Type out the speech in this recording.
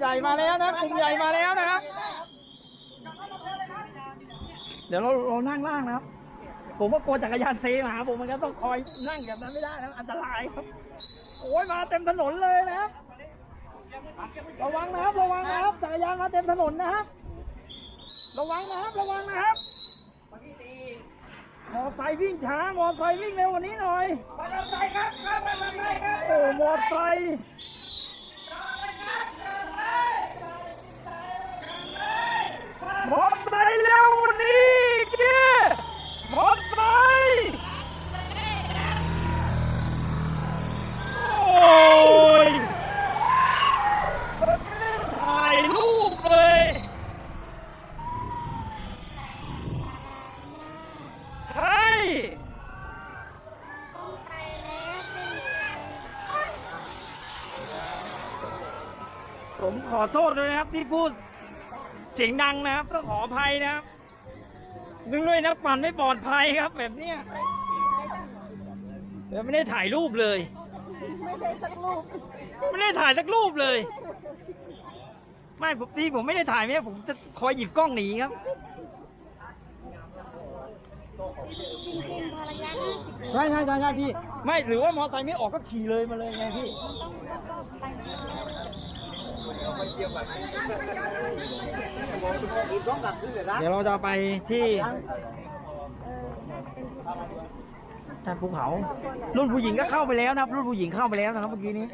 ใหญ่มาแล้วนะกลุ่มใหญ่มาแล้วนะครับ เดี๋ยวเราเรานั่งล่างนะครับ ผมก็กลัวจักรยานเซมาหาผมมันก็ต้องคอยนั่งแบบนั้นไม่ได้นะอันตรายครับโอ้ยมาเต็มถนนเลยนะครับระวังนะครับ ระวังนะครับ จักรยานมาเต็มถนนนะครับ ระวังนะครับ ระวังนะครับมอไซค์วิ่งช้ามอไซค์วิ่งเร็วกว่านี้หน่อยโอ้มอไซค์ม ผมขอโทษด้วยนะครับ ที่พูดเสียงดังนะครับต้องขออภัยนะครับเนื่องด้วยนักปั่นไม่ปลอดภัยครับ แบบเนี้ยเดี๋ยวไม่ได้ถ่ายรูปเลย ไม่ใช่สักลูกไม่ได้ถ่ายสักรูปเลย ไม่ผมที่ผมไม่ได้ถ่ายเนี่ยผมจะคอยหยิบกล้องหนีครับจริงๆพอระยะห้าสิบใช่ใช่ใช่ใช่พี่ ไม่หรือว่ามอเตอร์ไซค์ไม่ออกก็ขี่เลยมาเลยไงพี่ เดี๋ยวเราจะไปที่จานภูเขา รุ่นผู้หญิงก็เข้าไปแล้วนะครับ รุ่นผู้หญิงเข้าไปแล้วนะครับเมื่อกี้นี้